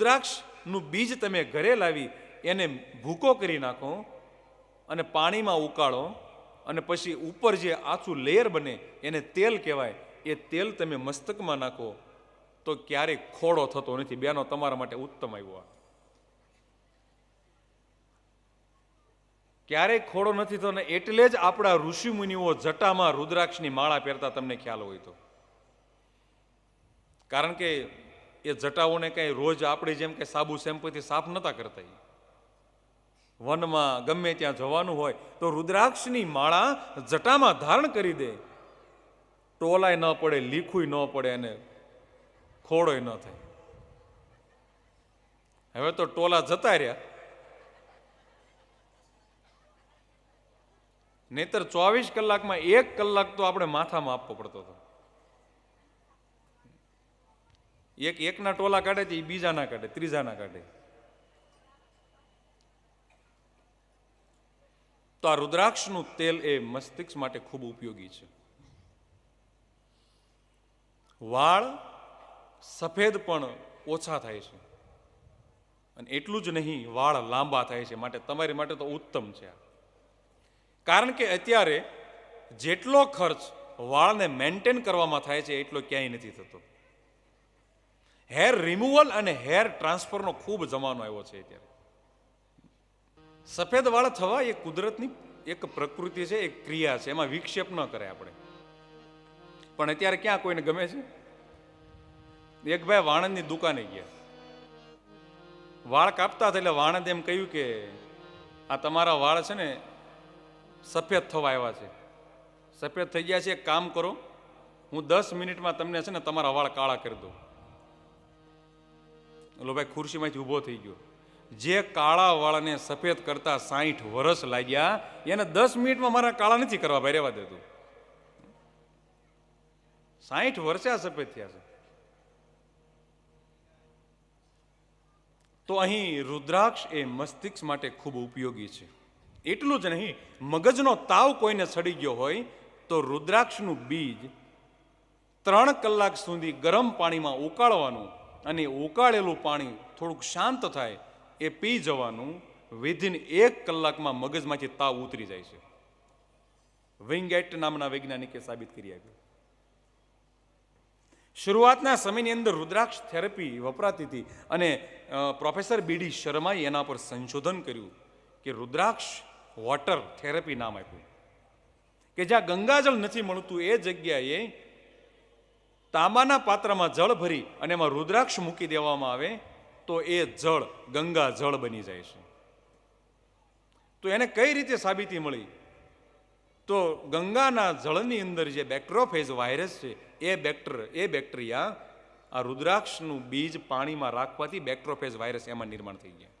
રુદ્રાક્ષનું બીજ તમે ઘરે લાવી એને ભૂકો કરી નાખો અને પાણીમાં ઉકાળો અને પછી ઉપર જે આછું લેયર બને એને તેલ કહેવાય, એ તેલ તમે મસ્તકમાં નાખો તો ક્યારેય ખોડો થતો નથી બેનો, તમારા માટે ઉત્તમ આવ્યો. ક્યારેય ખોડો નથી થતો ને એટલે જ આપણા ઋષિ મુનિઓ જટામાં રુદ્રાક્ષની માળા પહેરતા તમને ખ્યાલ હોય તો કારણ કે એ જટાઓને કંઈ રોજ આપણી જેમ કે સાબુ શેમ્પૂથી સાફ નતા કરતા. વનમાં ગમે ત્યાં જવાનું હોય તો રુદ્રાક્ષની માળા જટામાં ધારણ કરી દે. ટોલાય ન પડે, લીખુય ન પડે અને ખોડોય ન થાય. હવે તો ટોલા જતા રહ્યા. નહીતર ચોવીસ કલાકમાં એક કલાક તો આપણે માથામાં આપવો પડતો હતો. એક એકના ટોલા કાઢે છે એ બીજાના કાઢે, ત્રીજાના કાઢે. તો આ રુદ્રાક્ષનું તેલ એ મસ્તિષ્ક માટે ખૂબ ઉપયોગી છે. વાળ સફેદ પણ ઓછા થાય છે. અને એટલું જ નહીં, વાળ લાંબા થાય છે, માટે તમારી માટે તો ઉત્તમ છે કારણ કે અત્યારે જેટલો ખર્ચ વાળને મેન્ટેન કરવામાં થાય છે, એટલો ક્યાંય નથી થતો. હેર રિમૂવલ અને હેર ટ્રાન્સફરનો ખૂબ જમાનો આવ્યો છે અત્યારે. સફેદ વાળ થવા એ કુદરતની એક પ્રકૃતિ છે, એક ક્રિયા છે, એમાં વિક્ષેપ ન કરે આપણે. પણ અત્યારે ક્યાં કોઈને ગમે છે? એક ભાઈ વાણંદની દુકાને ગયા. વાળ કાપતા હતા એટલે વાણંદ એમ કહ્યું કે, આ તમારા વાળ છે ને સફેદ થવા આવ્યા છે. સફેદ થઈ ગયા છે, એક કામ કરો. હું દસ મિનિટમાં તમને છે ને તમારા વાળ કાળા કરી દઉં. ઓલો ભાઈ, ખુરશીમાંથી ઊભો થઈ ગયો. જે કાળા વાળાને સફેદ કરતા સાઠ વર્ષ લાગ્યા, એને દસ મિનિટમાં મારા કાળા નથી કરવા ભાઈ રહેવા દેતું સાઠ વર્ષે આ સફેદ થયા છે. તો અહીં રુદ્રાક્ષ એ મસ્તિષ્ક માટે ખૂબ ઉપયોગી છે. એટલું જ નહીં, મગજનો તાવ કોઈને સડી ગયો હોય, તો રુદ્રાક્ષનું બીજ ત્રણ કલાક સુધી ગરમ પાણીમાં ઉકાળવાનું અને ઉકાળેલું પાણી થોડુંક શાંત થાય, એ પી જવાનું વિધિન એક કલાકમાં મગજમાંથી તાવ ઉતરી જાય છે. વિંગેટ નામના વૈજ્ઞાનિકે સાબિત કરી આપ્યું. શરૂઆતના સમયની અંદર રુદ્રાક્ષ થેરપી વપરાતી હતી અને પ્રોફેસર બીડી શર્માએ એના પર સંશોધન કર્યું કે રુદ્રાક્ષ વોટર થેરપી નામ આપ્યું. કે જ્યાં ગંગાજળ નથી મળતું, એ જગ્યાએ તાંબાના પાત્રમાં જળ ભરી અને એમાં રુદ્રાક્ષ મૂકી દેવામાં આવે, તો એ જળ, ગંગા જળ બની જાય છે. તો એને કઈ રીતે સાબિતી મળી? તો ગંગાના જળની અંદર જે બેક્ટ્રોફેઝ વાયરસ છે, એ બેક્ટર, એ બેક્ટેરિયા આ રુદ્રાક્ષનું બીજ પાણીમાં રાખવાથી બેક્ટ્રોફેઝ વાયરસ એમાં નિર્માણ થઈ ગયા.